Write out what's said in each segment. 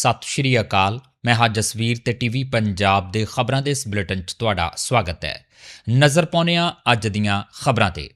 ਸਤਿ ਸ਼੍ਰੀ ਅਕਾਲ। ਮੈਂ ਹਾਂ ਜਸਵੀਰ ਤੇ ਟੀਵੀ ਪੰਜਾਬ ਦੇ ਖਬਰਾਂ ਦੇ ਇਸ ਬੁਲੇਟਿਨ 'ਚ ਤੁਹਾਡਾ ਸਵਾਗਤ ਹੈ। ਨਜ਼ਰ ਪਾਉਂਦੇ ਹਾਂ ਅੱਜ ਦੀਆਂ ਖਬਰਾਂ ਤੇ।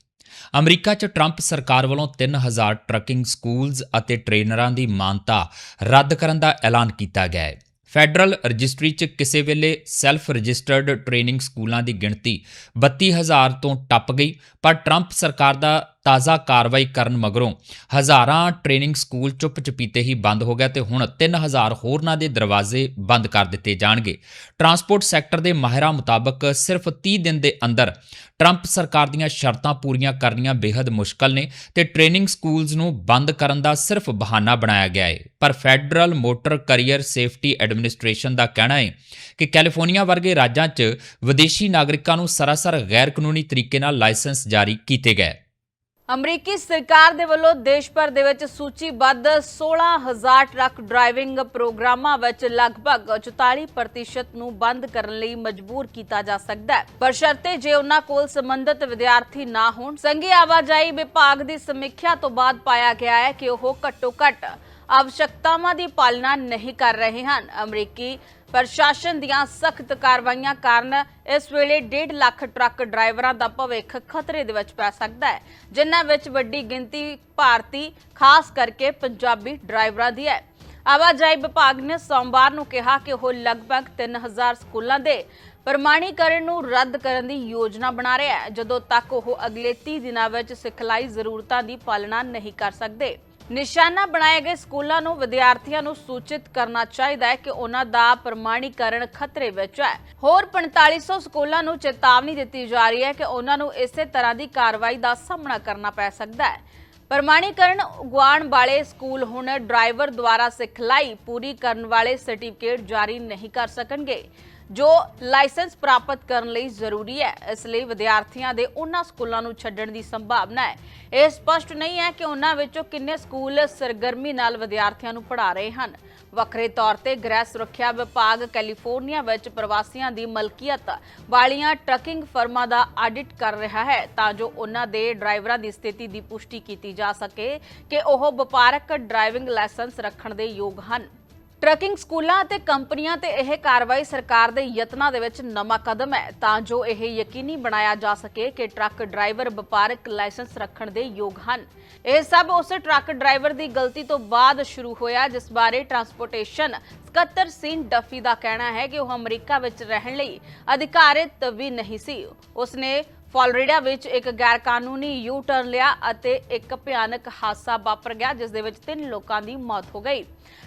ਅਮਰੀਕਾ 'ਚ ਟਰੰਪ ਸਰਕਾਰ ਵੱਲੋਂ 3000 ਟਰੱਕਿੰਗ ਸਕੂਲਜ਼ ਅਤੇ ਟ੍ਰੇਨਰਾਂ ਦੀ ਮਾਨਤਾ ਰੱਦ ਕਰਨ ਦਾ ਐਲਾਨ ਕੀਤਾ ਗਿਆ ਹੈ। ਫੈਡਰਲ ਰਜਿਸਟਰੀ 'ਚ ਕਿਸੇ ਵੇਲੇ ਸੈਲਫ ਰਜਿਸਟਰਡ ਟ੍ਰੇਨਿੰਗ ਸਕੂਲਾਂ ਦੀ ਗਿਣਤੀ 32000 ਤੋਂ ਟੱਪ ਗਈ, ਪਰ ਟਰੰਪ ਸਰਕਾਰ ਦਾ ਤਾਜ਼ਾ ਕਾਰਵਾਈ ਕਰਨ ਮਗਰੋਂ ਹਜ਼ਾਰਾਂ ਟ੍ਰੇਨਿੰਗ ਸਕੂਲ ਚੁੱਪ ਚਪੀਤੇ ਹੀ ਬੰਦ ਹੋ ਗਏ ਤੇ ਹੁਣ 3000 ਹੋਰਨਾਂ ਦੇ ਦਰਵਾਜ਼ੇ ਬੰਦ ਕਰ ਦਿੱਤੇ ਜਾਣਗੇ। ਟਰਾਂਸਪੋਰਟ ਸੈਕਟਰ ਦੇ ਮਾਹਿਰਾਂ ਮੁਤਾਬਕ ਸਿਰਫ 30 ਦਿਨ ਦੇ ਅੰਦਰ ਟਰੰਪ ਸਰਕਾਰ ਦੀਆਂ ਸ਼ਰਤਾਂ ਪੂਰੀਆਂ ਕਰਨੀਆਂ ਬੇहद ਮੁਸ਼ਕਲ ਨੇ ਤੇ ਟ੍ਰੇਨਿੰਗ ਸਕੂਲਜ਼ ਨੂੰ ਬੰਦ ਕਰਨ ਦਾ ਸਿਰਫ ਬਹਾਨਾ ਬਣਾਇਆ ਗਿਆ ਹੈ ਪਰ federal motor carrier safety administration ਦਾ ਕਹਿਣਾ ਹੈ ਕਿ ਕੈਲੀਫੋਰਨੀਆ ਵਰਗੇ ਰਾਜਾਂ 'ਚ ਵਿਦੇਸ਼ੀ ਨਾਗਰਿਕਾਂ ਨੂੰ ਸਰਾਸਰ ਗੈਰ ਕਾਨੂੰਨੀ ਤਰੀਕੇ ਨਾਲ ਲਾਇਸੈਂਸ ਜਾਰੀ ਕੀਤੇ ਗਏ। ਅਮਰੀਕੀ ਸਰਕਾਰ ਦੇ ਵੱਲੋਂ ਦੇਸ਼ ਭਰ ਦੇ ਵਿੱਚ ਸੂਚੀਬੱਧ 16000 ਟਰੱਕ ਡਰਾਈਵਿੰਗ ਪ੍ਰੋਗਰਾਮਾਂ ਵਿੱਚ ਲਗਭਗ 44% ਨੂੰ ਬੰਦ ਕਰਨ ਲਈ ਮਜਬੂਰ ਕੀਤਾ ਜਾ ਸਕਦਾ ਹੈ। ਪਰ ਸ਼ਰਤੇ ਜੇ ਉਹਨਾਂ ਕੋਲ ਸੰਬੰਧਿਤ ਵਿਦਿਆਰਥੀ ਨਾ ਹੋਣ, ਸੰਘੀ ਆਵਾਜਾਈ ਵਿਭਾਗ ਦੀ ਸਮੀਖਿਆ ਤੋਂ ਬਾਅਦ ਪਾਇਆ ਗਿਆ ਹੈ ਕਿ ਉਹ ਘੱਟੋ-ਘੱਟ ਆਵਸ਼ਕਤਾਵਾਂ ਦੀ ਪਾਲਣਾ ਨਹੀਂ ਕਰ ਰਹੇ ਹਨ। ਅਮਰੀਕੀ ਪ੍ਰਸ਼ਾਸਨ ਦੀਆਂ ਸਖਤ ਕਾਰਵਾਈਆਂ ਕਾਰਨ ਇਸ ਵੇਲੇ 1.5 ਲੱਖ ਟਰੱਕ ਡਰਾਈਵਰਾਂ ਦਾ ਭਵਿੱਖ ਖਤਰੇ ਦੇ ਵਿੱਚ ਪੈ ਸਕਦਾ ਹੈ, ਜਿਨ੍ਹਾਂ ਵਿੱਚ ਵੱਡੀ ਗਿਣਤੀ ਭਾਰਤੀ, ਖਾਸ ਕਰਕੇ ਪੰਜਾਬੀ ਡਰਾਈਵਰਾਂ ਦੀ ਹੈ। ਆਵਾਜਾਈ ਵਿਭਾਗ ਨੇ ਸੋਮਵਾਰ ਨੂੰ ਕਿਹਾ ਕਿ ਉਹ ਲਗਭਗ 3000 ਸਕੂਲਾਂ ਦੇ ਪ੍ਰਮਾਣੀਕਰਨ ਨੂੰ ਰੱਦ ਕਰਨ ਦੀ ਯੋਜਨਾ ਬਣਾ ਰਿਹਾ ਹੈ, ਜਦੋਂ ਤੱਕ ਉਹ ਅਗਲੇ 30 ਦਿਨਾਂ ਵਿੱਚ ਸਿਖਲਾਈ ਜ਼ਰੂਰਤਾਂ ਦੀ ਪਾਲਣਾ ਨਹੀਂ ਕਰ ਸਕਦੇ। ਨਿਸ਼ਾਨਾ ਬਣਾਏ ਗਏ ਸਕੂਲਾਂ ਨੂੰ ਵਿਦਿਆਰਥੀਆਂ ਨੂੰ ਸੂਚਿਤ ਕਰਨਾ ਚਾਹੀਦਾ ਹੈ ਕਿ ਉਹਨਾਂ ਦਾ ਪ੍ਰਮਾਣੀਕਰਨ ਖਤਰੇ ਵਿੱਚ ਹੈ। ਹੋਰ 4500 ਸਕੂਲਾਂ ਨੂੰ ਚੇਤਾਵਨੀ ਦਿੱਤੀ ਜਾ ਰਹੀ ਹੈ ਕਿ ਉਹਨਾਂ ਨੂੰ ਇਸੇ ਤਰ੍ਹਾਂ ਦੀ ਕਾਰਵਾਈ ਦਾ ਸਾਹਮਣਾ ਕਰਨਾ ਪੈ ਸਕਦਾ ਹੈ। ਪ੍ਰਮਾਣੀਕਰਨ ਉਗਵਾਉਣ ਵਾਲੇ ਸਕੂਲ ਹੁਣ ਡਰਾਈਵਰ ਦੁਆਰਾ ਸਿਖਲਾਈ ਪੂਰੀ ਕਰਨ ਵਾਲੇ ਸਰਟੀਫਿਕੇਟ ਜਾਰੀ ਨਹੀਂ ਕਰ ਸਕਣਗੇ। ਜੋ ਲਾਇਸੈਂਸ ਪ੍ਰਾਪਤ ਕਰਨ ਲਈ ਜ਼ਰੂਰੀ ਹੈ, ਇਸ ਲਈ ਵਿਦਿਆਰਥੀਆਂ ਦੇ ਉਹਨਾਂ ਸਕੂਲਾਂ ਨੂੰ ਛੱਡਣ ਦੀ ਸੰਭਾਵਨਾ ਹੈ। ਇਹ ਸਪਸ਼ਟ ਨਹੀਂ ਹੈ ਕਿ ਉਹਨਾਂ ਵਿੱਚੋਂ ਕਿੰਨੇ ਸਕੂਲ ਸਰਗਰਮੀ ਨਾਲ ਵਿਦਿਆਰਥੀਆਂ ਨੂੰ ਪੜ੍ਹਾ ਰਹੇ ਹਨ। ਵੱਖਰੇ ਤੌਰ ਤੇ ਗ੍ਰਹਿ ਸੁਰੱਖਿਆ ਵਿਭਾਗ ਕੈਲੀਫੋਰਨੀਆ ਵਿੱਚ ਪ੍ਰਵਾਸੀਆਂ ਦੀ ਮਲਕੀਅਤ ਵਾਲੀਆਂ ਟਰੱਕਿੰਗ ਫਰਮਾਂ ਦਾ ਆਡਿਟ ਕਰ ਰਿਹਾ ਹੈ ਤਾਂ ਜੋ ਉਹਨਾਂ ਦੇ ਡਰਾਈਵਰਾਂ ਦੀ ਸਥਿਤੀ ਦੀ ਪੁਸ਼ਟੀ ਕੀਤੀ ਜਾ ਸਕੇ ਕਿ ਉਹ ਵਪਾਰਕ ਡਰਾਈਵਿੰਗ ਲਾਇਸੈਂਸ ਰੱਖਣ ਦੇ ਯੋਗ ਹਨ। ਟਰੱਕਿੰਗ ਸਕੂਲਾਂ ਅਤੇ ਕੰਪਨੀਆਂ ਤੇ ਇਹ ਕਾਰਵਾਈ ਸਰਕਾਰ ਦੇ ਯਤਨਾਂ ਦੇ ਵਿੱਚ ਨਵਾਂ ਕਦਮ ਹੈ, ਤਾਂ ਜੋ ਇਹ ਯਕੀਨੀ ਬਣਾਇਆ ਜਾ ਸਕੇ ਕਿ ਟਰੱਕ ਡਰਾਈਵਰ ਵਪਾਰਕ ਲਾਇਸੈਂਸ ਰੱਖਣ ਦੇ ਯੋਗ ਹਨ। ਇਹ ਸਭ ਉਸ ਟਰੱਕ ਡਰਾਈਵਰ ਦੀ ਗਲਤੀ ਤੋਂ ਬਾਅਦ ਸ਼ੁਰੂ ਹੋਇਆ, ਜਿਸ ਬਾਰੇ ਟਰਾਂਸਪੋਰਟੇਸ਼ਨ ਸਕੱਤਰ ਸਿੰਘ ਡਫੀ ਦਾ ਕਹਿਣਾ ਹੈ ਕਿ ਉਹ ਅਮਰੀਕਾ ਵਿੱਚ ਰਹਿਣ ਲਈ ਅਧਿਕਾਰਿਤ ਵੀ ਨਹੀਂ ਸੀ। ਉਸਨੇ ਫਲੋਰੀਡਾ ਵਿੱਚ ਇੱਕ ਗੈਰ ਕਾਨੂੰਨੀ ਯੂ ਟਰਨ ਲਿਆ ਅਤੇ ਇੱਕ ਭਿਆਨਕ ਹਾਦਸਾ ਵਾਪਰ ਗਿਆ, ਜਿਸ ਦੇ ਵਿੱਚ ਤਿੰਨ ਲੋਕਾਂ ਦੀ ਮੌਤ ਹੋ ਗਈ।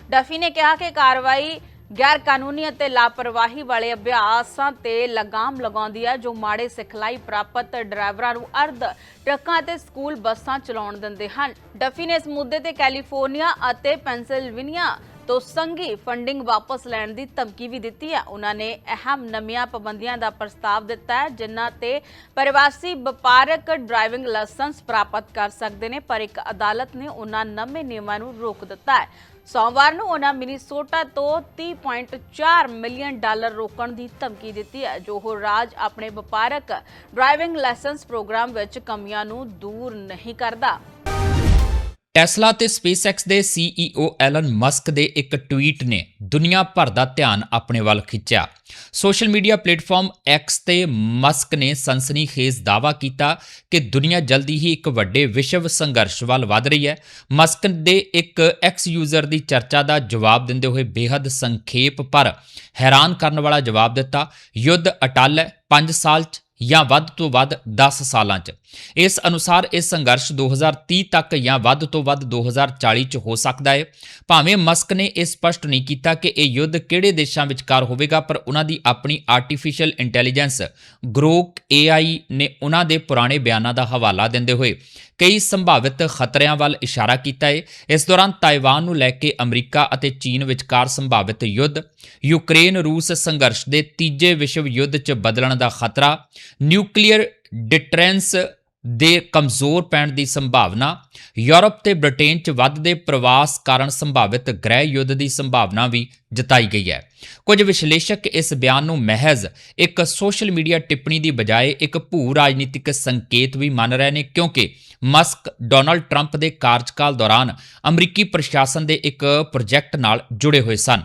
ਡਫੀ ਨੇ ਕਿਹਾ ਕਿ ਕਾਰਵਾਈ ਗੈਰ ਕਾਨੂੰਨੀ ਅਤੇ ਲਾਪਰਵਾਹੀ ਵਾਲੇ ਅਭਿਆਸਾਂ ਤੇ ਲਗਾਮ ਲਗਾਉਂਦੀ ਹੈ, ਜੋ ਮਾੜੇ ਸਿਖਲਾਈ ਪ੍ਰਾਪਤ ਡਰਾਈਵਰਾਂ ਨੂੰ ਅਰਧ ਟਰੱਕਾਂ ਅਤੇ ਸਕੂਲ ਬੱਸਾਂ ਚਲਾਉਣ ਦਿੰਦੇ ਹਨ। ਡਫੀ ਨੇ ਇਸ ਮੁੱਦੇ ਤੇ ਕੈਲੀਫੋਰਨੀਆ ਅਤੇ ਪੈਂਸਿਲਵੇਨੀਆ ਤੋਂ ਸੰਘੀ ਫੰਡਿੰਗ ਵਾਪਸ ਲੈਣ ਦੀ ਧਮਕੀ ਵੀ ਦਿੱਤੀ ਹੈ। ਉਹਨਾਂ ਨੇ ਅਹਿਮ ਨਵੀਆਂ ਪਾਬੰਦੀਆਂ ਦਾ ਪ੍ਰਸਤਾਵ ਦਿੱਤਾ ਹੈ, ਜਿਨ੍ਹਾਂ ਤੇ ਪ੍ਰਵਾਸੀ ਵਪਾਰਕ ਡਰਾਈਵਿੰਗ ਲਾਇਸੈਂਸ ਪ੍ਰਾਪਤ ਕਰ ਸਕਦੇ ਨੇ, ਪਰ ਇੱਕ ਅਦਾਲਤ ਨੇ ਉਹਨਾਂ ਨਵੇਂ ਨਿਯਮਾਂ ਨੂੰ ਰੋਕ ਦਿੱਤਾ ਹੈ। ਸੋਮਵਾਰ ਨੂੰ ਉਹਨਾਂ ਮਿਨੀਸੋਟਾ ਤੋਂ 30.4 ਮਿਲੀਅਨ ਡਾਲਰ ਰੋਕਣ ਦੀ ਧਮਕੀ ਦਿੱਤੀ ਹੈ, ਜੋ ਉਹ ਰਾਜ ਆਪਣੇ ਵਪਾਰਕ ਡਰਾਈਵਿੰਗ ਲਾਇਸੈਂਸ ਪ੍ਰੋਗਰਾਮ ਵਿੱਚ ਕਮੀਆਂ ਨੂੰ ਦੂਰ ਨਹੀਂ ਕਰਦਾ। ਟੈਸਲਾ ਤੇ ਸਪੇਸਐਕਸ ਦੇ ਸੀਈਓ ਐਲਨ ਮਸਕ ਦੇ ਇੱਕ ਟਵੀਟ ਨੇ ਦੁਨੀਆ ਭਰ ਦਾ ਧਿਆਨ ਆਪਣੇ ਵੱਲ ਖਿੱਚਿਆ। ਸੋਸ਼ਲ ਮੀਡੀਆ ਪਲੇਟਫਾਰਮ ਐਕਸ ਤੇ ਮਸਕ ਨੇ ਸਨਸਨੀਖੇਜ਼ ਦਾਅਵਾ ਕੀਤਾ ਕਿ ਦੁਨੀਆ ਜਲਦੀ ਹੀ ਇੱਕ ਵੱਡੇ ਵਿਸ਼ਵ ਸੰਘਰਸ਼ ਵੱਲ ਵਧ ਰਹੀ ਹੈ। ਮਸਕ ਦੇ ਇੱਕ ਐਕਸ ਯੂਜ਼ਰ ਦੀ ਚਰਚਾ ਦਾ ਜਵਾਬ ਦਿੰਦੇ ਹੋਏ ਬੇहद ਸੰਖੇਪ ਪਰ ਹੈਰਾਨ ਕਰਨ ਵਾਲਾ ਜਵਾਬ ਦਿੱਤਾ, ਯੁੱਧ ਅਟਲ ਹੈ 5 ਸਾਲ 'ਚ ਜਾਂ ਵੱਧ ਤੋਂ ਵੱਧ 10 ਸਾਲਾਂ 'ਚ। ਇਸ ਅਨੁਸਾਰ ਇਹ ਸੰਘਰਸ਼ 2030 ਤੱਕ ਜਾਂ ਵੱਧ ਤੋਂ ਵੱਧ 2040 'ਚ ਹੋ ਸਕਦਾ ਹੈ। ਭਾਵੇਂ ਮਸਕ ਨੇ ਇਹ ਸਪਸ਼ਟ ਨਹੀਂ ਕੀਤਾ ਕਿ ਇਹ ਯੁੱਧ ਕਿਹੜੇ ਦੇਸ਼ਾਂ ਵਿਚਕਾਰ ਹੋਵੇਗਾ, ਪਰ ਉਹਨਾਂ ਦੀ ਆਪਣੀ ਆਰਟੀਫੀਸ਼ੀਅਲ ਇੰਟੈਲੀਜੈਂਸ ਗਰੋਕ AI ਨੇ ਉਹਨਾਂ ਦੇ ਪੁਰਾਣੇ ਬਿਆਨਾਂ ਦਾ ਹਵਾਲਾ ਦਿੰਦੇ ਹੋਏ ਕਈ ਸੰਭਾਵਿਤ ਖਤਰਿਆਂ ਵੱਲ ਇਸ਼ਾਰਾ ਕੀਤਾ ਹੈ। ਇਸ ਦੌਰਾਨ ਤਾਈਵਾਨ ਨੂੰ ਲੈ ਕੇ ਅਮਰੀਕਾ ਅਤੇ ਚੀਨ ਵਿਚਕਾਰ ਸੰਭਾਵਿਤ ਯੁੱਧ, ਯੂਕਰੇਨ ਰੂਸ ਸੰਘਰਸ਼ ਦੇ ਤੀਜੇ ਵਿਸ਼ਵ ਯੁੱਧ 'ਚ ਬਦਲਣ ਦਾ ਖਤਰਾ, ਨਿਊਕਲੀਅਰ ਡਿਟਰੈਂਸ ਦੇ ਕਮਜ਼ੋਰ ਪੈਣ ਦੀ ਸੰਭਾਵਨਾ, ਯੂਰਪ ਤੇ ਬ੍ਰਿਟੇਨ 'ਚ ਵੱਧਦੇ ਪ੍ਰਵਾਸ ਕਾਰਨ ਸੰਭਾਵਿਤ ਗ੍ਰਹਿ ਯੁੱਧ ਦੀ ਸੰਭਾਵਨਾ ਵੀ ਜਤਾਈ ਗਈ ਹੈ। ਕੁਝ ਵਿਸ਼ਲੇਸ਼ਕ ਇਸ ਬਿਆਨ ਨੂੰ ਮਹਿਜ਼ ਇੱਕ ਸੋਸ਼ਲ ਮੀਡੀਆ ਟਿੱਪਣੀ ਦੀ ਬਜਾਏ ਇੱਕ ਭੂ ਰਾਜਨੀਤਿਕ ਸੰਕੇਤ ਵੀ ਮੰਨ ਰਹੇ ਨੇ, ਕਿਉਂਕਿ ਮਸਕ ਡੋਨਲਡ ਟਰੰਪ ਦੇ ਕਾਰਜਕਾਲ ਦੌਰਾਨ ਅਮਰੀਕੀ ਪ੍ਰਸ਼ਾਸਨ ਦੇ ਇੱਕ ਪ੍ਰੋਜੈਕਟ ਨਾਲ ਜੁੜੇ ਹੋਏ ਸਨ।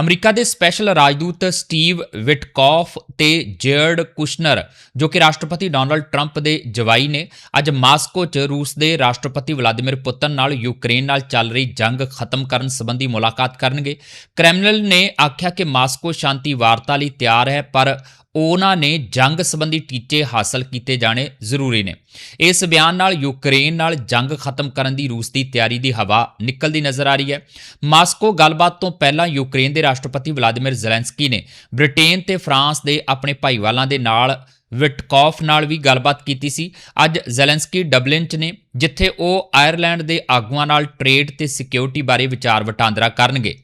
ਅਮਰੀਕਾ ਦੇ ਸਪੈਸ਼ਲ ਰਾਜਦੂਤ ਸਟੀਵ ਵਿਟਕੌਫ ਤੇ ਜੇਰਡ ਕੁਸ਼ਨਰ, ਜੋ ਕਿ ਰਾਸ਼ਟਰਪਤੀ ਡੋਨਲਡ ਟਰੰਪ ਦੇ ਜਵਾਈ ਨੇ, ਅੱਜ ਮਾਸਕੋ 'ਚ ਰੂਸ ਦੇ ਰਾਸ਼ਟਰਪਤੀ ਵਲਾਦੀਮਿਰ ਪੁਤਨ ਨਾਲ ਯੂਕਰੇਨ ਨਾਲ ਚੱਲ ਰਹੀ ਜੰਗ ਖਤਮ ਕਰਨ ਸੰਬੰਧੀ ਮੁਲਾਕਾਤ ਕਰਨਗੇ। ਕ੍ਰੈਮਲਿਨ ਨੇ ਆਖਿਆ ਕਿ ਮਾਸਕੋ ਸ਼ਾਂਤੀ ਵਾਰਤਾ ਲਈ ਤਿਆਰ ਹੈ, ਪਰ ਉਹਨਾਂ ਨੇ ਜੰਗ ਸੰਬੰਧੀ ਟੀਚੇ ਹਾਸਲ ਕੀਤੇ ਜਾਣੇ ਜ਼ਰੂਰੀ ਨੇ। ਇਸ ਬਿਆਨ ਨਾਲ ਯੂਕਰੇਨ ਨਾਲ ਜੰਗ ਖਤਮ ਕਰਨ ਦੀ ਰੂਸ ਦੀ ਤਿਆਰੀ ਦੀ ਹਵਾ ਨਿਕਲਦੀ ਨਜ਼ਰ ਆ ਰਹੀ ਹੈ। ਮਾਸਕੋ ਗੱਲਬਾਤ ਤੋਂ ਪਹਿਲਾਂ ਯੂਕਰੇਨ ਦੇ ਰਾਸ਼ਟਰਪਤੀ ਵਲਾਦੀਮਿਰ ਜ਼ੈਲੈਂਸਕੀ ਨੇ ਬ੍ਰਿਟੇਨ ਤੇ ਫਰਾਂਸ ਦੇ ਆਪਣੇ ਭਾਈਵਾਲਾਂ ਦੇ ਨਾਲ ਵਿਟਕੌਫ ਨਾਲ ਵੀ ਗੱਲਬਾਤ ਕੀਤੀ ਸੀ। ਅੱਜ ਜ਼ੈਲੈਂਸਕੀ ਡਬਲਿਨ 'ਚ ਨੇ, ਜਿੱਥੇ ਉਹ ਆਇਰਲੈਂਡ ਦੇ ਆਗੂਆਂ ਨਾਲ ਟ੍ਰੇਡ ਤੇ ਸਿਕਿਉਰਿਟੀ ਬਾਰੇ ਵਿਚਾਰ ਵਟਾਂਦਰਾ ਕਰਨਗੇ।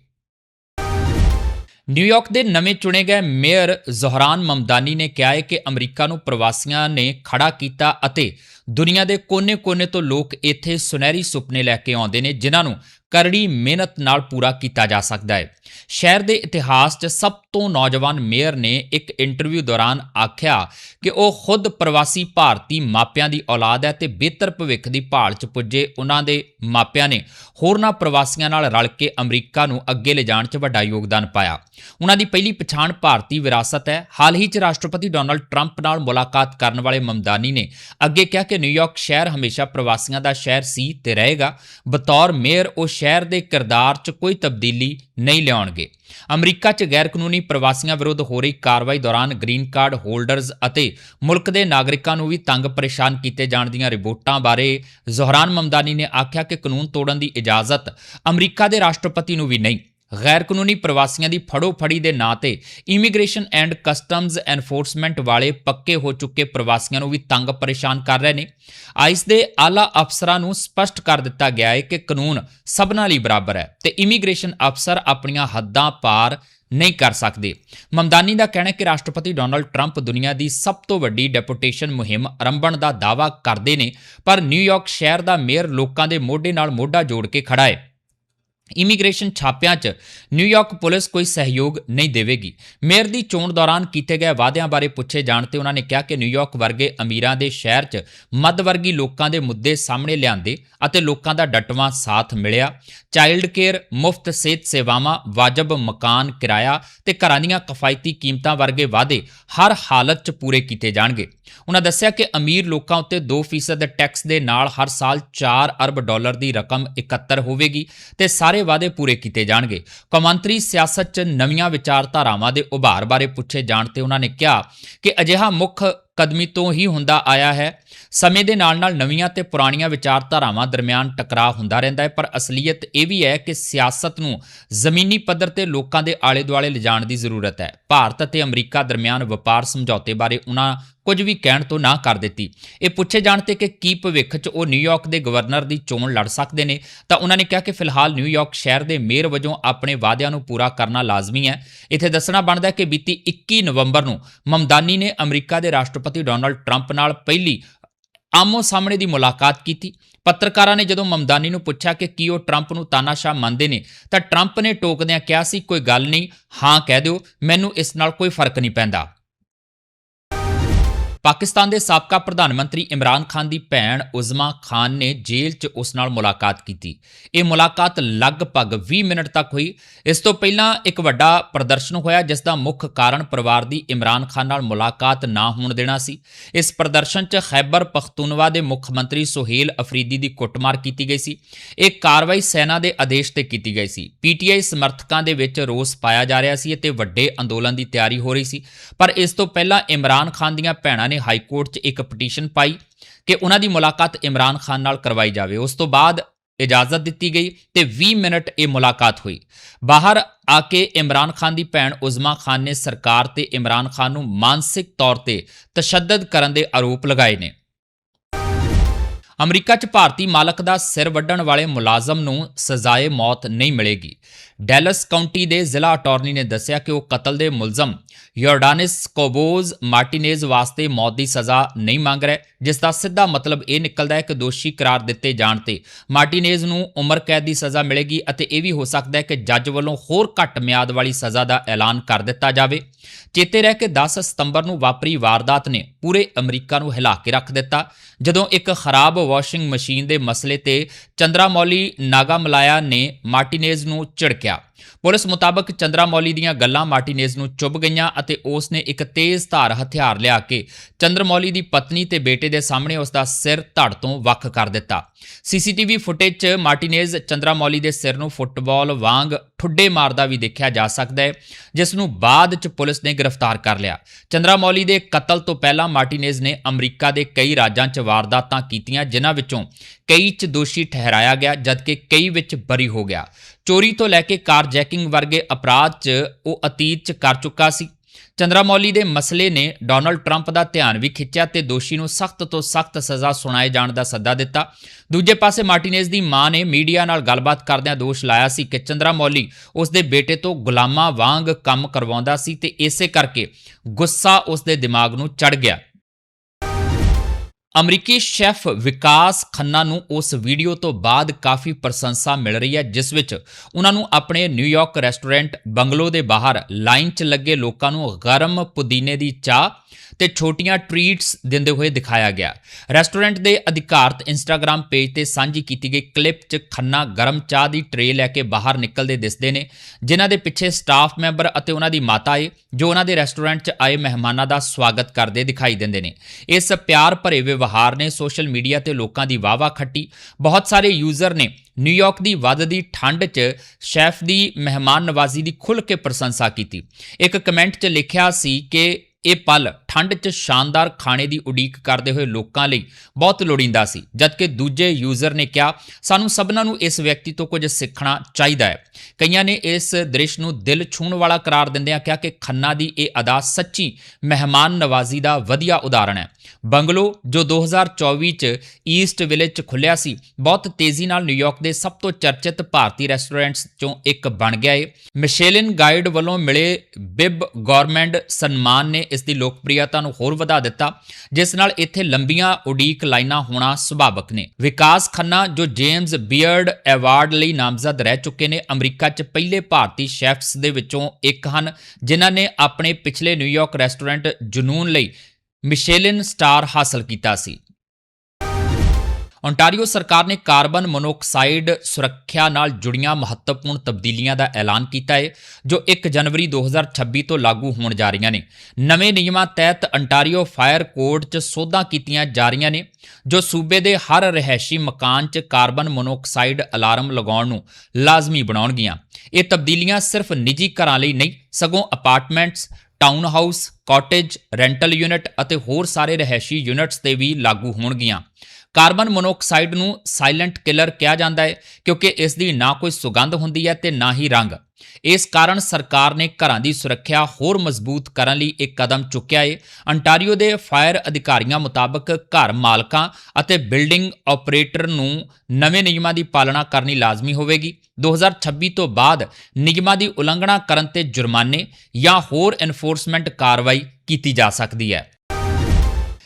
ਨਿਊਯਾਰਕ ਦੇ ਨਵੇਂ ਚੁਣੇ ਗਏ ਮੇਅਰ ਜ਼ੋਹਰਾਨ ਮਮਦਾਨੀ ਨੇ ਕਿਹਾ ਹੈ ਕਿ ਅਮਰੀਕਾ ਨੂੰ ਪ੍ਰਵਾਸੀਆਂ ਨੇ ਖੜਾ ਕੀਤਾ ਅਤੇ ਦੁਨੀਆ ਦੇ ਕੋਨੇ-ਕੋਨੇ ਤੋਂ ਲੋਕ ਇੱਥੇ ਸੁਨਹਿਰੀ ਸੁਪਨੇ ਲੈ ਕੇ ਆਉਂਦੇ ਨੇ, ਜਿਨ੍ਹਾਂ ਨੂੰ ਕਰੜੀ ਮਿਹਨਤ ਨਾਲ ਪੂਰਾ ਕੀਤਾ ਜਾ ਸਕਦਾ ਹੈ। ਸ਼ਹਿਰ ਦੇ ਇਤਿਹਾਸ 'ਚ ਸਭ ਤੋਂ ਨੌਜਵਾਨ ਮੇਅਰ ਨੇ ਇੱਕ ਇੰਟਰਵਿਊ ਦੌਰਾਨ ਆਖਿਆ ਕਿ ਉਹ ਖੁਦ ਪ੍ਰਵਾਸੀ ਭਾਰਤੀ ਮਾਪਿਆਂ ਦੀ ਔਲਾਦ ਹੈ ਤੇ ਬਿਹਤਰ ਭਵਿੱਖ ਦੀ ਭਾਲ 'ਚ ਪੁੱਜੇ। ਉਹਨਾਂ ਦੇ ਮਾਪਿਆਂ ਨੇ ਹੋਰਨਾਂ ਪ੍ਰਵਾਸੀਆਂ ਨਾਲ ਰਲ ਕੇ ਅਮਰੀਕਾ ਨੂੰ ਅੱਗੇ ਲਿਜਾਣ 'ਚ ਵੱਡਾ ਯੋਗਦਾਨ ਪਾਇਆ। ਉਹਨਾਂ ਦੀ ਪਹਿਲੀ ਪਛਾਣ ਭਾਰਤੀ ਵਿਰਾਸਤ ਹੈ। ਹਾਲ ਹੀ 'ਚ ਰਾਸ਼ਟਰਪਤੀ ਡੋਨਲਡ ਟਰੰਪ ਨਾਲ ਮੁਲਾਕਾਤ ਕਰਨ ਵਾਲੇ ਮਮਦਾਨੀ ਨੇ ਅੱਗੇ ਕਿਹਾ ਕਿ ਨਿਊਯਾਰਕ ਸ਼ਹਿਰ ਹਮੇਸ਼ਾ ਪ੍ਰਵਾਸੀਆਂ ਦਾ ਸ਼ਹਿਰ ਸੀ ਤੇ ਰਹੇਗਾ। ਬਤੌਰ ਮੇਅਰ ਉਹ ਸ਼ਹਿਰ ਦੇ ਕਿਰਦਾਰ 'ਚ ਕੋਈ ਤਬਦੀਲੀ ਨਹੀਂ ਲਿਆਉਣਗੇ। ਅਮਰੀਕਾ 'ਚ ਗੈਰ ਕਾਨੂੰਨੀ ਪ੍ਰਵਾਸੀਆਂ ਵਿਰੁੱਧ ਹੋ ਰਹੀ ਕਾਰਵਾਈ ਦੌਰਾਨ ਗ੍ਰੀਨ ਕਾਰਡ ਹੋਲਡਰਜ਼ ਅਤੇ ਮੁਲਕ ਦੇ ਨਾਗਰਿਕਾਂ ਨੂੰ ਵੀ ਤੰਗ ਪਰੇਸ਼ਾਨ ਕੀਤੇ ਜਾਣ ਦੀਆਂ ਰਿਪੋਰਟਾਂ ਬਾਰੇ ਜ਼ੋਹਰਾਨ ਮਮਦਾਨੀ ਨੇ ਆਖਿਆ ਕਿ ਕਾਨੂੰਨ ਤੋੜਨ ਦੀ ਇਜਾਜ਼ਤ ਅਮਰੀਕਾ ਦੇ ਰਾਸ਼ਟਰਪਤੀ ਨੂੰ ਵੀ ਨਹੀਂ। ਗੈਰ ਕਾਨੂੰਨੀ ਪ੍ਰਵਾਸੀਆਂ ਦੀ ਫੜੋ ਫੜੀ ਦੇ ਨਾਂ ਤੇ ਇਮੀਗ੍ਰੇਸ਼ਨ ਐਂਡ ਕਸਟਮਜ਼ ਐਨਫੋਰਸਮੈਂਟ ਵਾਲੇ ਪੱਕੇ ਹੋ ਚੁੱਕੇ ਪ੍ਰਵਾਸੀਆਂ ਨੂੰ ਵੀ ਤੰਗ ਪਰੇਸ਼ਾਨ ਕਰ ਰਹੇ ਨੇ। ਆਈਸ ਦੇ ਆਲਾ ਅਫਸਰਾਂ ਨੂੰ ਸਪਸ਼ਟ ਕਰ ਦਿੱਤਾ ਗਿਆ ਹੈ ਕਿ ਕਾਨੂੰਨ ਸਭਨਾਂ ਲਈ ਬਰਾਬਰ ਹੈ ਤੇ ਇਮੀਗ੍ਰੇਸ਼ਨ ਅਫਸਰ ਆਪਣੀਆਂ ਹੱਦਾਂ ਪਾਰ ਨਹੀਂ ਕਰ ਸਕਦੇ। ਮਮਦਾਨੀ ਦਾ ਕਹਿਣਾ ਹੈ ਕਿ ਰਾਸ਼ਟਰਪਤੀ ਡੋਨਲਡ ਟਰੰਪ ਦੁਨੀਆ ਦੀ ਸਭ ਤੋਂ ਵੱਡੀ ਡੈਪੂਟੇਸ਼ਨ ਮੁਹਿੰਮ ਆਰੰਭਣ ਦਾ ਦਾਅਵਾ ਕਰਦੇ ਨੇ, ਪਰ ਨਿਊਯਾਰਕ ਸ਼ਹਿਰ ਦਾ ਮੇਅਰ ਲੋਕਾਂ ਦੇ ਮੋਢੇ ਨਾਲ ਮੋਢਾ ਜੋੜ ਕੇ ਖੜਾ ਹੈ। ਇਮੀਗ੍ਰੇਸ਼ਨ ਛਾਪਿਆਂ 'ਚ ਨਿਊਯਾਰਕ ਪੁਲਿਸ ਕੋਈ ਸਹਿਯੋਗ ਨਹੀਂ ਦੇਵੇਗੀ। ਮੇਅਰ ਦੀ ਚੋਣ ਦੌਰਾਨ ਕੀਤੇ ਗਏ ਵਾਅਦਿਆਂ ਬਾਰੇ ਪੁੱਛੇ ਜਾਣ ਤੇ ਉਹਨਾਂ ਨੇ ਕਿਹਾ ਕਿ ਨਿਊਯਾਰਕ ਵਰਗੇ ਅਮੀਰਾਂ ਦੇ ਸ਼ਹਿਰ 'ਚ ਮੱਧਵਰਗੀ ਲੋਕਾਂ ਦੇ ਮੁੱਦੇ ਸਾਹਮਣੇ ਲਿਆਂਦੇ ਅਤੇ ਲੋਕਾਂ ਦਾ ਡਟਵਾਂ ਸਾਥ ਮਿਲਿਆ। ਚਾਈਲਡ ਕੇਅਰ ਮੁਫਤ ਸਿਹਤ ਸੇਵਾਵਾਂ, ਵਾਜਬ ਮਕਾਨ, ਕਿਰਾਇਆ ਤੇ ਘਰਾਂ ਦੀਆਂ ਕਿਫਾਇਤੀ ਕੀਮਤਾਂ ਵਰਗੇ ਵਾਅਦੇ ਹਰ ਹਾਲਤ 'ਚ ਪੂਰੇ ਕੀਤੇ ਜਾਣਗੇ। ਉਹਨਾਂ ਦੱਸਿਆ ਕਿ ਅਮੀਰ ਲੋਕਾਂ ਉੱਤੇ 2% ਟੈਕਸ ਦੇ ਨਾਲ ਹਰ ਸਾਲ 4 ਅਰਬ ਡਾਲਰ ਦੀ ਰਕਮ ਇਕੱਤਰ ਹੋਵੇਗੀ ਤੇ ਸਾਰੇ ਵਾਅਦੇ ਪੂਰੇ ਕੀਤੇ ਜਾਣਗੇ। ਕੌਮਾਂਤਰੀ ਸਿਆਸਤ 'ਚ ਨਵੀਆਂ ਵਿਚਾਰਧਾਰਾਵਾਂ ਦੇ ਉਭਾਰ ਬਾਰੇ ਪੁੱਛੇ ਜਾਣ ਤੇ ਉਹਨਾਂ ਨੇ ਕਿਹਾ ਕਿ ਅਜਿਹਾ ਮੁੱਖ ਕਦਮੀ ਤੋਂ ਹੀ ਹੁੰਦਾ ਆਇਆ ਹੈ। ਸਮੇਂ ਦੇ ਨਾਲ-ਨਾਲ ਨਵੀਆਂ ਤੇ ਪੁਰਾਣੀਆਂ ਵਿਚਾਰਧਾਰਾਵਾਂ ਦਰਮਿਆਨ ਟਕਰਾਅ ਹੁੰਦਾ ਰਹਿੰਦਾ ਹੈ, ਪਰ ਅਸਲੀਅਤ ਇਹ ਵੀ ਹੈ ਕਿ ਸਿਆਸਤ ਨੂੰ ਜ਼ਮੀਨੀ ਪੱਧਰ ਤੇ ਲੋਕਾਂ ਦੇ ਆਲੇ-ਦੁਆਲੇ ਲਿਜਾਣ ਦੀ ਜ਼ਰੂਰਤ ਹੈ। ਭਾਰਤ ਅਤੇ ਅਮਰੀਕਾ ਦਰਮਿਆਨ ਵਪਾਰ ਸਮਝੌਤੇ ਬਾਰੇ ਉਹਨਾਂ ਕੁਝ ਵੀ ਕਹਿਣ ਤੋਂ ਨਾ ਕਰ ਦਿੱਤੀ। ਇਹ ਪੁੱਛੇ ਜਾਣ ਤੇ ਕਿ ਕੀ ਭਵਿੱਖ 'ਚ ਉਹ ਨਿਊਯਾਰਕ ਦੇ ਗਵਰਨਰ ਦੀ ਚੋਣ ਲੜ ਸਕਦੇ ਨੇ। ਤਾਂ ਉਹਨਾਂ ਨੇ ਕਿਹਾ ਕਿ ਫਿਲਹਾਲ ਨਿਊਯਾਰਕ ਸ਼ਹਿਰ ਦੇ ਮੇਅਰ ਵਜੋਂ ਆਪਣੇ ਵਾਅਦਿਆਂ ਨੂੰ ਪੂਰਾ ਕਰਨਾ ਲਾਜ਼ਮੀ ਹੈ। ਇੱਥੇ ਦੱਸਣਾ ਬਣਦਾ ਹੈ ਕਿ ਬੀਤੀ 21 ਨਵੰਬਰ ਨੂੰ ਮਮਦਾਨੀ ਨੇ ਅਮਰੀਕਾ ਦੇ ਰਾਸ਼ਟਰਪਤੀ ਡੋਨਲਡ ਟਰੰਪ ਨਾਲ ਪਹਿਲੀ ਆਮੋ ਸਾਹਮਣੇ ਦੀ ਮੁਲਾਕਾਤ ਕੀਤੀ। ਪੱਤਰਕਾਰਾਂ ਨੇ ਜਦੋਂ ਮਮਦਾਨੀ ਨੂੰ ਪੁੱਛਿਆ ਕਿ ਕੀ ਉਹ ਟਰੰਪ ਨੂੰ ਤਾਨਾਸ਼ਾਹ ਮੰਨਦੇ ਨੇ, ਤਾਂ ਟਰੰਪ ਨੇ ਟੋਕਦਿਆਂ ਕਿਹਾ ਸੀ, ਕੋਈ ਗੱਲ ਨਹੀਂ, ਹਾਂ, ਕਹਿ ਦਿਓ। ਮੈਨੂੰ ਇਸ ਨਾਲ ਕੋਈ ਫ਼ਰਕ ਨਹੀਂ ਪੈਂਦਾ। ਪਾਕਿਸਤਾਨ ਦੇ ਸਾਬਕਾ ਪ੍ਰਧਾਨ ਮੰਤਰੀ ਇਮਰਾਨ ਖਾਨ ਦੀ ਭੈਣ ਉਜ਼ਮਾ ਖਾਨ ਨੇ ਜੇਲ੍ਹ 'ਚ ਉਸ ਨਾਲ ਮੁਲਾਕਾਤ ਕੀਤੀ। ਇਹ ਮੁਲਾਕਾਤ ਲਗਭਗ 20 ਮਿੰਟ ਤੱਕ ਹੋਈ। ਇਸ ਤੋਂ ਪਹਿਲਾਂ ਇੱਕ ਵੱਡਾ ਪ੍ਰਦਰਸ਼ਨ ਹੋਇਆ, ਜਿਸ ਦਾ ਮੁੱਖ ਕਾਰਨ ਪਰਿਵਾਰ ਦੀ ਇਮਰਾਨ ਖਾਨ ਨਾਲ ਮੁਲਾਕਾਤ ਨਾ ਹੋਣ ਦੇਣਾ ਸੀ। ਇਸ ਪ੍ਰਦਰਸ਼ਨ 'ਚ ਖੈਬਰ ਪਖਤੂਨਵਾ ਦੇ ਮੁੱਖ ਮੰਤਰੀ ਸੁਹੇਲ ਅਫਰੀਦੀ ਦੀ ਕੁੱਟਮਾਰ ਕੀਤੀ ਗਈ ਸੀ। ਇਹ ਕਾਰਵਾਈ ਸੈਨਾ ਦੇ ਆਦੇਸ਼ ਤੇ ਕੀਤੀ ਗਈ ਸੀ। ਪੀਟੀਆਈ ਸਮਰਥਕਾਂ ਦੇ ਵਿੱਚ ਰੋਸ ਪਾਇਆ ਜਾ ਰਿਹਾ ਸੀ ਅਤੇ ਵੱਡੇ ਅੰਦੋਲਨ ਦੀ ਤਿਆਰੀ ਹੋ ਰਹੀ ਸੀ। ਪਰ ਇਸ ਤੋਂ ਪਹਿਲਾਂ ਇਮਰਾਨ ਖਾਨ ਦੀਆਂ ਭੈਣਾਂ ਨੇ ਹਾਈ ਕੋਰਟ 'ਚ ਇੱਕ ਪਟੀਸ਼ਨ ਪਾਈ ਕਿ ਉਹਨਾਂ ਦੀ ਮੁਲਾਕਾਤ ਇਮਰਾਨ ਖਾਨ ਨਾਲ ਕਰਵਾਈ ਜਾਵੇ। ਉਸ ਤੋਂ ਬਾਅਦ ਇਜਾਜ਼ਤ ਦਿੱਤੀ ਗਈ ਤੇ 20 ਮਿੰਟ ਇਹ ਮੁਲਾਕਾਤ ਹੋਈ। ਬਾਹਰ ਆ ਕੇ ਇਮਰਾਨ ਖਾਨ ਦੀ ਭੈਣ ਉਜ਼ਮਾ ਖਾਨ ਨੇ ਸਰਕਾਰ ਤੇ ਇਮਰਾਨ ਖਾਨ ਨੂੰ ਮਾਨਸਿਕ ਤੌਰ ਤੇ ਤਸ਼ੱਦਦ ਕਰਨ ਦੇ ਆਰੋਪ ਲਗਾਏ ਨੇ। ਅਮਰੀਕਾ 'ਚ ਭਾਰਤੀ ਮਾਲਕ ਦਾ ਸਿਰ ਵੱਢਣ ਵਾਲੇ ਮੁਲਾਜ਼ਮ ਨੂੰ ਸਜ਼ਾਏ ਮੌਤ ਨਹੀਂ ਮਿਲੇਗੀ। ਡੈਲਸ ਕਾਉਂਟੀ ਦੇ ਜ਼ਿਲ੍ਹਾ ਅਟਾਰਨੀ ਨੇ ਦੱਸਿਆ ਕਿ ਉਹ ਕਤਲ ਦੇ ਮੁਲਜ਼ਮ ਯੋਰਡਾਨਿਸ ਕੋਬੋਜ਼ ਮਾਰਟੀਨੇਜ਼ ਵਾਸਤੇ ਮੌਤ ਦੀ ਸਜ਼ਾ ਨਹੀਂ ਮੰਗ ਰਿਹਾ, ਜਿਸ ਦਾ ਸਿੱਧਾ ਮਤਲਬ ਇਹ ਨਿਕਲਦਾ ਹੈ ਕਿ ਦੋਸ਼ੀ ਕਰਾਰ ਦਿੱਤੇ ਜਾਣ ਤੇ ਮਾਰਟੀਨੇਜ਼ ਨੂੰ ਉਮਰ ਕੈਦ ਦੀ ਸਜ਼ਾ ਮਿਲੇਗੀ ਅਤੇ ਇਹ ਵੀ ਹੋ ਸਕਦਾ ਹੈ ਕਿ ਜੱਜ ਵੱਲੋਂ ਹੋਰ ਘੱਟ ਮਿਆਦ ਵਾਲੀ ਸਜ਼ਾ ਦਾ ਐਲਾਨ ਕਰ ਦਿੱਤਾ ਜਾਵੇ। ਚੇਤੇ ਰਹਿ ਕਿ 10 ਸਤੰਬਰ ਨੂੰ ਵਾਪਰੀ ਵਾਰਦਾਤ ਨੇ ਪੂਰੇ ਅਮਰੀਕਾ ਨੂੰ ਹਿਲਾ ਕੇ ਰੱਖ ਦਿੱਤਾ। ਜਦੋਂ ਇੱਕ ਖਰਾਬ ਵਾਸ਼ਿੰਗ ਮਸ਼ੀਨ ਦੇ ਮਸਲੇ ਤੇ ਚੰਦਰਾਮੌਲੀ ਨਾਗਾਮਲਾਇਆ ਨੇ ਮਾਰਟੀਨੇਜ਼ ਨੂੰ ਝਿੜਕਿਆ। ਪੁਲਿਸ ਮੁਤਾਬਕ ਚੰਦਰਾਮੌਲੀ ਦੀਆਂ ਗੱਲਾਂ ਮਾਰਟੀਨੇਜ਼ ਨੂੰ ਚੁੱਭ ਗਈਆਂ ਅਤੇ ਉਸ ਨੇ ਇੱਕ ਤੇਜ਼ ਧਾਰ ਹਥਿਆਰ ਲਿਆ ਕੇ ਚੰਦਰਮੌਲੀ ਦੀ ਪਤਨੀ ਤੇ ਬੇਟੇ ਦੇ ਸਾਹਮਣੇ ਉਸ ਦਾ ਸਿਰ ਧੜ ਤੋਂ ਵੱਖ ਕਰ ਦਿੱਤਾ। ਸੀਸੀਟੀਵੀ ਫੁਟੇਜ 'ਚ ਮਾਰਟੀਨੇਜ਼ ਚੰਦਰਾਮੌਲੀ ਦੇ ਸਿਰ ਨੂੰ ਫੁੱਟਬਾਲ ਵਾਂਗ ਠੁੱਡੇ ਮਾਰਦਾ ਵੀ ਦੇਖਿਆ ਜਾ ਸਕਦਾ ਹੈ, ਜਿਸ ਨੂੰ ਬਾਅਦ 'ਚ ਪੁਲਿਸ ਨੇ ਗ੍ਰਿਫਤਾਰ ਕਰ ਲਿਆ। ਚੰਦਰਾਮੌਲੀ ਦੇ ਕਤਲ ਤੋਂ ਪਹਿਲਾਂ ਮਾਰਟੀਨੇਜ਼ ਨੇ ਅਮਰੀਕਾ ਦੇ ਕਈ ਰਾਜਾਂ 'ਚ ਵਾਰਦਾਤਾਂ ਕੀਤੀਆਂ, ਜਿਨ੍ਹਾਂ ਵਿੱਚੋਂ ਕਈ 'ਚ ਦੋਸ਼ੀ ਠਹਿਰਾਇਆ ਗਿਆ, ਜਦਕਿ ਕਈ ਵਿੱਚ ਬਰੀ ਹੋ ਗਿਆ। ਚੋਰੀ ਤੋਂ ਲੈ ਕੇ ਕਾਰ ਜੈਕਿੰਗ ਵਰਗੇ ਅਪਰਾਧ 'ਚ ਉਹ ਅਤੀਤ 'ਚ ਕਰ ਚੁੱਕਾ ਸੀ। ਚੰਦਰਾਮੌਲੀ ਦੇ ਮਸਲੇ ਨੇ ਡੋਨਲਡ ਟਰੰਪ ਦਾ ਧਿਆਨ ਵੀ ਖਿੱਚਿਆ ਤੇ ਦੋਸ਼ੀ ਨੂੰ ਸਖਤ ਤੋਂ ਸਖਤ ਸਜ਼ਾ ਸੁਣਾਏ ਜਾਣ ਦਾ ਸੱਦਾ ਦਿੱਤਾ। ਦੂਜੇ ਪਾਸੇ ਮਾਰਟੀਨੇਜ਼ ਦੀ ਮਾਂ ਨੇ ਮੀਡੀਆ ਨਾਲ ਗੱਲਬਾਤ ਕਰਦਿਆਂ ਦੋਸ਼ ਲਾਇਆ ਸੀ ਕਿ ਚੰਦਰਾਮੌਲੀ ਉਸ ਦੇ ਬੇਟੇ ਤੋਂ ਗੁਲਾਮਾਂ ਵਾਂਗ ਕੰਮ ਕਰਵਾਉਂਦਾ ਸੀ ਤੇ ਇਸੇ ਕਰਕੇ ਗੁੱਸਾ ਉਸ ਦੇ ਦਿਮਾਗ ਨੂੰ ਚੜ ਗਿਆ। ਅਮਰੀਕੀ ਸ਼ੈਫ ਵਿਕਾਸ ਖੰਨਾ ਨੂੰ ਉਸ ਵੀਡੀਓ ਤੋਂ ਬਾਅਦ ਕਾਫੀ ਪ੍ਰਸ਼ੰਸਾ ਮਿਲ ਰਹੀ ਹੈ, ਜਿਸ ਵਿੱਚ ਉਹਨਾਂ ਨੂੰ ਆਪਣੇ ਨਿਊਯਾਰਕ ਰੈਸਟੋਰੈਂਟ ਬੰਗਲੋ ਦੇ ਬਾਹਰ ਲਾਈਨ 'ਚ ਲੱਗੇ ਲੋਕਾਂ ਨੂੰ ਗਰਮ ਪੁਦੀਨੇ ਦੀ ਚਾਹ ਤੇ ਛੋਟੀਆਂ ਟ੍ਰੀਟਸ ਦਿੰਦੇ ਹੋਏ ਦਿਖਾਇਆ ਗਿਆ। ਰੈਸਟੋਰੈਂਟ ਦੇ ਅਧਿਕਾਰਤ ਇੰਸਟਾਗ੍ਰam ਪੇਜ ਤੇ ਸਾਂਝੀ ਕੀਤੀ ਗਈ ਕਲਿੱਪ 'ਚ ਖੰਨਾ ਗਰਮ ਚਾਹ ਦੀ ਟਰੇ ਲੈ ਕੇ ਬਾਹਰ ਨਿਕਲਦੇ ਦਿਸਦੇ ਨੇ, ਜਿਨ੍ਹਾਂ ਦੇ ਪਿੱਛੇ ਸਟਾਫ ਮੈਂਬਰ ਅਤੇ ਉਹਨਾਂ ਦੀ ਮਾਤਾ ਏ, ਜੋ ਉਹਨਾਂ ਦੇ ਰੈਸਟੋਰੈਂਟ 'ਚ ਆਏ ਮਹਿਮਾਨਾਂ ਦਾ ਸਵਾਗਤ ਕਰਦੇ ਦਿਖਾਈ ਦਿੰਦੇ ਨੇ। ਇਸ ਪਿਆਰ ਭਰੇ ਵਿਵਹਾਰ ਨੇ ਸੋਸ਼ਲ ਮੀਡੀਆ ਤੇ ਲੋਕਾਂ ਦੀ ਵਾਵਾ ਖੱਟੀ। ਬਹੁਤ ਸਾਰੇ ਯੂਜ਼ਰ ਨੇ ਨਿਊਯਾਰਕ ਦੀ ਵੱਧਦੀ ਠੰਡ 'ਚ ਸ਼ੈਫ ਦੀ ਮਹਿਮਾਨ ਨਵਾਜ਼ੀ ਦੀ ਖੁੱਲ੍ਹ ਕੇ ਪ੍ਰਸ਼ੰਸਾ ਕੀਤੀ। ਇੱਕ ਕਮੈਂਟ 'ਚ ਲਿਖਿਆ ਸੀ ਕਿ ਇਹ ਪਲ ਠੰਡ 'ਚ ਸ਼ਾਨਦਾਰ ਖਾਣੇ ਦੀ ਉਡੀਕ ਕਰਦੇ ਹੋਏ ਲੋਕਾਂ ਲਈ ਬਹੁਤ ਲੋੜੀਂਦਾ ਸੀ, ਜਦਕਿ ਦੂਜੇ ਯੂਜ਼ਰ ਨੇ ਕਿਹਾ, ਸਾਨੂੰ ਸਭਨਾਂ ਨੂੰ ਇਸ ਵਿਅਕਤੀ ਤੋਂ ਕੁਝ ਸਿੱਖਣਾ ਚਾਹੀਦਾ ਹੈ। ਕਈਆਂ ਨੇ ਇਸ ਦ੍ਰਿਸ਼ ਨੂੰ ਦਿਲ ਛੂਹਣ ਵਾਲਾ ਕਰਾਰ ਦਿੰਦਿਆਂ ਕਿਹਾ ਕਿ ਖੰਨਾ ਦੀ ਇਹ ਅਦਾ ਸੱਚੀ ਮਹਿਮਾਨ ਨਵਾਜ਼ੀ ਦਾ ਵਧੀਆ ਉਦਾਹਰਣ ਹੈ। ਬੰਗਲੋ, ਜੋ 2024 ਚ ਈਸਟ ਵਿਲੇਜ ਚ ਖੁੱਲਿਆ ਸੀ, ਬਹੁਤ ਤੇਜ਼ੀ ਨਾਲ ਨਿਊਯਾਰਕ ਦੇ ਸਭ ਤੋਂ ਚਰਚਿਤ ਭਾਰਤੀ ਰੈਸਟੋਰੈਂਟਸ ਚੋਂ ਇੱਕ ਬਣ ਗਿਆ ਏ। ਮਿਸ਼ੇਲਿਨ ਗਾਈਡ ਵੱਲੋਂ ਮਿਲੇ ਬਿਬ ਗਵਰਨਮੈਂਟ ਸਨਮਾਨ ਨੇ ਇਸ ਦੀ ਲੋਕਪ੍ਰਿਯਤਾ ਨੂੰ ਹੋਰ ਵਧਾ ਦਿੱਤਾ, ਜਿਸ ਨਾਲ ਇੱਥੇ ਲੰਬੀਆਂ ਉਡੀਕ ਲਾਈਨਾਂ ਹੋਣਾ ਸੁਭਾਵਕ ਨੇ। ਵਿਕਾਸ ਖੰਨਾ, ਜੋ ਜੇਮਸ ਬੀਅਰਡ ਐਵਾਰਡ ਲਈ ਨਾਮਜ਼ਦ ਰਹਿ ਚੁੱਕੇ ਨੇ, ਅਮਰੀਕਾ 'ਚ ਪਹਿਲੇ ਭਾਰਤੀ ਸ਼ੈਫਸ ਦੇ ਵਿੱਚੋਂ ਇੱਕ ਹਨ, ਜਿਨ੍ਹਾਂ ਨੇ ਆਪਣੇ ਪਿਛਲੇ ਨਿਊਯਾਰਕ ਰੈਸਟੋਰੈਂਟ ਜਨੂਨ ਲਈ ਮਿਸ਼ੇਲਿਨ ਸਟਾਰ ਹਾਸਲ ਕੀਤਾ ਸੀ। ਅੰਟਾਰੀਓ ਸਰਕਾਰ ਨੇ ਕਾਰਬਨ ਮੋਨੋਆਕਸਾਈਡ ਸੁਰੱਖਿਆ ਨਾਲ ਜੁੜੀਆਂ ਮਹੱਤਵਪੂਰਨ ਤਬਦੀਲੀਆਂ ਦਾ ਐਲਾਨ ਕੀਤਾ ਹੈ ਜੋ 1 ਜਨਵਰੀ 2026 ਤੋਂ ਲਾਗੂ ਹੋਣ ਜਾ ਰਹੀਆਂ ਨੇ। ਨਵੇਂ ਨਿਯਮਾਂ ਤਹਿਤ ਅੰਟਾਰੀਓ ਫਾਇਰ ਕੋਡ 'ਚ ਸੋਧਾਂ ਕੀਤੀਆਂ ਜਾ ਰਹੀਆਂ ਨੇ, ਜੋ ਸੂਬੇ ਦੇ ਹਰ ਰਹਿائشੀ ਮਕਾਨ 'ਚ ਕਾਰਬਨ ਮੋਨੋਆਕਸਾਈਡ ਅਲਾਰਮ ਲਗਾਉਣ ਨੂੰ ਲਾਜ਼ਮੀ ਬਣਾਉਣਗੀਆਂ। ਇਹ ਤਬਦੀਲੀਆਂ ਸਿਰਫ ਨਿੱਜੀ ਘਰਾਂ ਲਈ ਨਹੀਂ, ਸਗੋਂ apartments town house cottage, rental unit ਅਤੇ ਹੋਰ ਸਾਰੇ ਰਹਿائشੀ ਯੂਨਿਟਸ ਤੇ ਵੀ ਲਾਗੂ ਹੋਣਗੀਆਂ। ਕਾਰਬਨ ਮੋਨੋਆਕਸਾਈਡ ਨੂੰ ਸਾਇਲੈਂਟ ਕਿਲਰ ਕਿਹਾ ਜਾਂਦਾ ਹੈ, ਕਿਉਂਕਿ ਇਸ ਦੀ ਨਾ ਕੋਈ ਸੁਗੰਧ ਹੁੰਦੀ ਹੈ ਤੇ ਨਾ ਹੀ ਰੰਗ। ਇਸ ਕਾਰਨ ਸਰਕਾਰ ਨੇ ਘਰਾਂ ਦੀ ਸੁਰੱਖਿਆ ਹੋਰ ਮਜ਼ਬੂਤ ਕਰਨ ਲਈ ਇੱਕ ਕਦਮ ਚੁੱਕਿਆ ਹੈ। ਅੰਟਾਰੀਓ ਦੇ ਫਾਇਰ ਅਧਿਕਾਰੀਆਂ ਮੁਤਾਬਕ ਘਰ ਮਾਲਕਾਂ ਅਤੇ ਬਿਲਡਿੰਗ ਆਪਰੇਟਰ ਨੂੰ ਨਵੇਂ ਨਿਯਮਾਂ ਦੀ ਪਾਲਣਾ ਕਰਨੀ ਲਾਜ਼ਮੀ ਹੋਵੇਗੀ। 2026 ਤੋਂ ਬਾਅਦ ਨਿਯਮਾਂ ਦੀ ਉਲੰਘਣਾ ਕਰਨ ਤੇ ਜੁਰਮਾਨੇ ਜਾਂ ਹੋਰ ਐਨਫੋਰਸਮੈਂਟ ਕਾਰਵਾਈ ਕੀਤੀ ਜਾ ਸਕਦੀ ਹੈ।